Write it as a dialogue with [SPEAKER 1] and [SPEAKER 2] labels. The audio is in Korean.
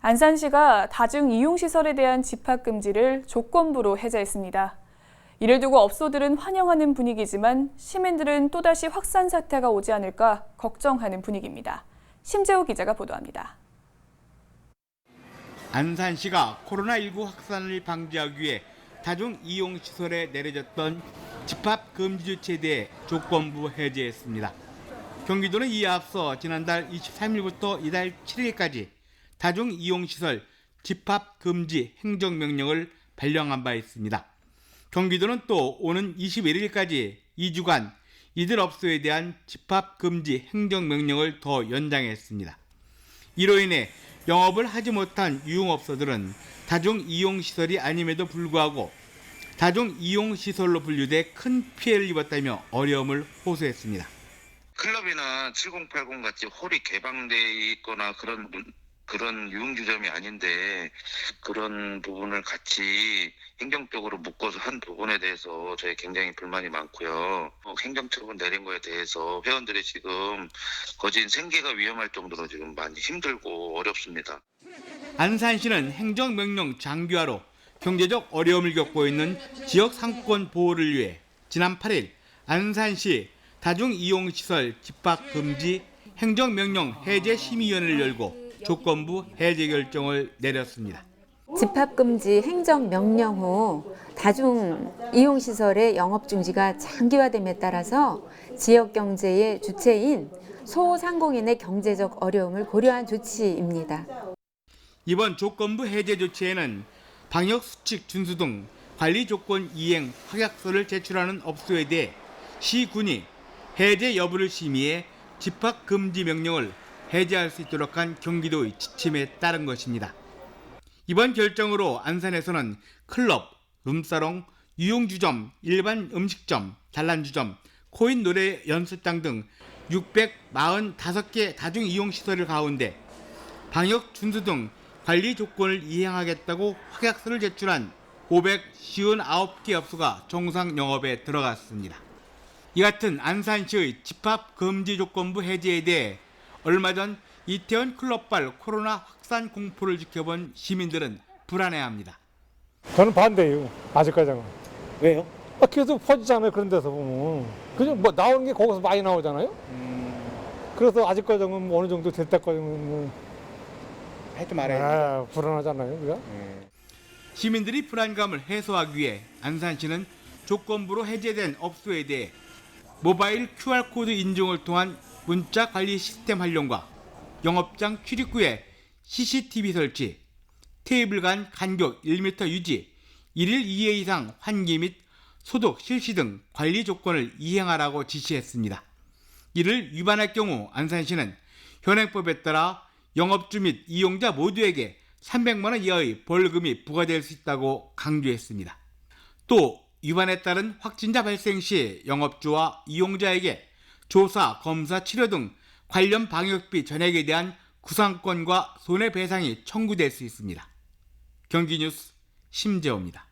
[SPEAKER 1] 안산시가 다중 이용시설에 대한 집합 금지를 조건부로 해제했습니다. 이를 두고 업소들은 환영하는 분위기지만 시민들은 또다시 확산 사태가 오지 않을까 걱정하는 분위기입니다. 심재호 기자가 보도합니다.
[SPEAKER 2] 안산시가 코로나19 확산을 방지하기 위해 다중 이용 시설에 내려졌던 집합 금지 조치에 대해 조건부 해제했습니다. 경기도는 이에 앞서 지난달 23일부터 이달 7일까지 다중 이용 시설 집합 금지 행정 명령을 발령한 바 있습니다. 경기도는 또 오는 21일까지 2주간 이들 업소에 대한 집합 금지 행정 명령을 더 연장했습니다. 이로 인해 영업을 하지 못한 유흥업소들은 다중 이용 시설이 아님에도 불구하고 다중 이용 시설로 분류돼 큰 피해를 입었다며 어려움을 호소했습니다.
[SPEAKER 3] 클럽이나 7080 같이 홀이 개방돼 있거나 그런 문- 그런 유흥주점이 아닌데 그런 부분을 같이 행정적으로 묶어서 한 부분에 대해서 저희 굉장히 불만이 많고요. 어, 행정처분 내린 거에 대해서 회원들이 지금 거진 생계가 위험할 정도로 지금 많이 힘들고 어렵습니다.
[SPEAKER 2] 안산시는 행정명령 장기화로 경제적 어려움을 겪고 있는 지역 상권 보호를 위해 지난 8일 안산시 다중이용시설 집합 금지 행정명령 해제 심의위원회를 열고 조건부 해제 결정을 내렸습니다.
[SPEAKER 4] 집합금지 행정명령 후 다중 이용시설의 영업 중지가 장기화됨에 따라서 지역 경제의 주체인 소상공인의 경제적 어려움을 고려한 조치입니다.
[SPEAKER 2] 이번 조건부 해제 조치에는 방역 수칙 준수 등 관리 조건 이행 확약서를 제출하는 업소에 대해 시군이 해제 여부를 심의해 집합 금지 명령을 해제할 수 있도록 한 경기도의 지침에 따른 것입니다. 이번 결정으로 안산에서는 클럽, 룸사롱, 유용주점, 일반 음식점, 단란주점, 코인 노래 연습장 등 645개 다중 이용 시설을 가운데 방역 준수 등 관리 조건을 이행하겠다고 확약서를 제출한 559개 업소가 정상 영업에 들어갔습니다. 이 같은 안산시의 집합 금지 조건부 해제에 대해 얼마 전 이태원 클럽발 코로나 확산 공포를 지켜본 시민들은 불안해합니다.
[SPEAKER 5] 저는 반대예요. 아직까지는.
[SPEAKER 6] 왜요?
[SPEAKER 5] 아, 계속 퍼지잖아요. 그런 데서 보면. 그냥 뭐 나오는 게 거기서 많이 나오잖아요. 그래서 아직까지는 뭐 어느 정도 될 때까지는 뭐,
[SPEAKER 6] 하지 말아야지.
[SPEAKER 5] 아, 불안하잖아요. 그죠?
[SPEAKER 2] 시민들이 불안감을 해소하기 위해 안산시는 조건부로 해제된 업소에 대해 모바일 QR코드 인증을 통한 문자 관리 시스템 활용과 영업장 출입구에 CCTV 설치, 테이블 간 간격 1m 유지, 1일 2회 이상 환기 및 소독 실시 등 관리 조건을 이행하라고 지시했습니다. 이를 위반할 경우 안산시는 현행법에 따라 영업주 및 이용자 모두에게 300만 원 이하의 벌금이 부과될 수 있다고 강조했습니다. 또 위반에 따른 확진자 발생 시 영업주와 이용자에게 조사, 검사, 치료 등 관련 방역비 전액에 대한 구상권과 손해배상이 청구될 수 있습니다. 경기뉴스 심재호입니다.